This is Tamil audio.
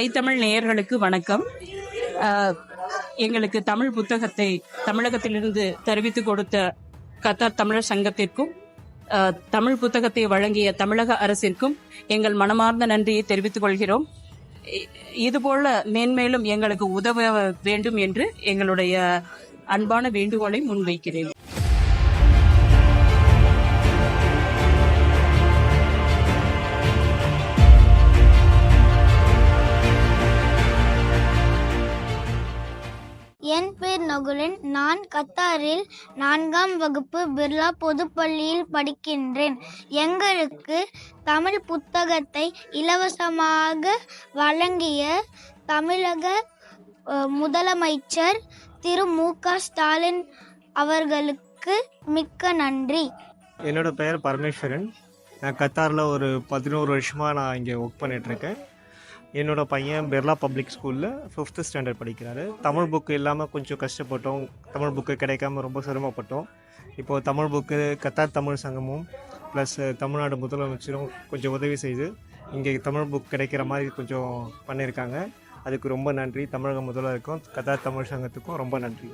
தை தமிழ் நேயர்களுக்கு வணக்கம். எங்களுக்கு தமிழ் புத்தகத்தை தமிழகத்திலிருந்து தெரிவித்து கொடுத்த கத்தார் தமிழர் சங்கத்திற்கும் தமிழ் புத்தகத்தை வழங்கிய தமிழக அரசிற்கும் எங்கள் மனமார்ந்த நன்றியை தெரிவித்துக் கொள்கிறோம். இதுபோல மேன்மேலும் எங்களுக்கு உதவ வேண்டும் என்று எங்களுடைய அன்பான வேண்டுகோளை முன்வைக்கிறேன். என் பேர் நகுலன். நான் கத்தாரில் நான்காம் வகுப்பு பிர்லா பொதுப்பள்ளியில் படிக்கின்றேன். எங்களுக்கு தமிழ் புத்தகத்தை இலவசமாக வழங்கிய தமிழக முதலமைச்சர் திரு. மு. க. ஸ்டாலின் அவர்களுக்கு மிக்க நன்றி. என்னோட பெயர் பரமேஸ்வரன். நான் கத்தாரில் ஒரு பதினோரு வருஷமாக நான் இங்கே ஒர்க் பண்ணிகிட்ருக்கேன் என்னோட பையன் பிர்லா பப்ளிக் ஸ்கூலில் ஃபிஃப்த்து ஸ்டாண்டர்ட் படிக்கிறாரு. தமிழ் புக்கு இல்லாமல் கொஞ்சம் கஷ்டப்பட்டோம். தமிழ் புக்கு கிடைக்காம ரொம்ப சிரமப்பட்டோம். இப்போது தமிழ் புக்கு கத்தார் தமிழ் சங்கமும் ப்ளஸ் தமிழ்நாடு முதலமைச்சரும் கொஞ்சம் உதவி செய்து இங்கே தமிழ் புக் கிடைக்கிற மாதிரி கொஞ்சம் பண்ணியிருக்காங்க. அதுக்கு ரொம்ப நன்றி. தமிழக முதல்வருக்கும் கத்தார் தமிழ் சங்கத்துக்கும் ரொம்ப நன்றி.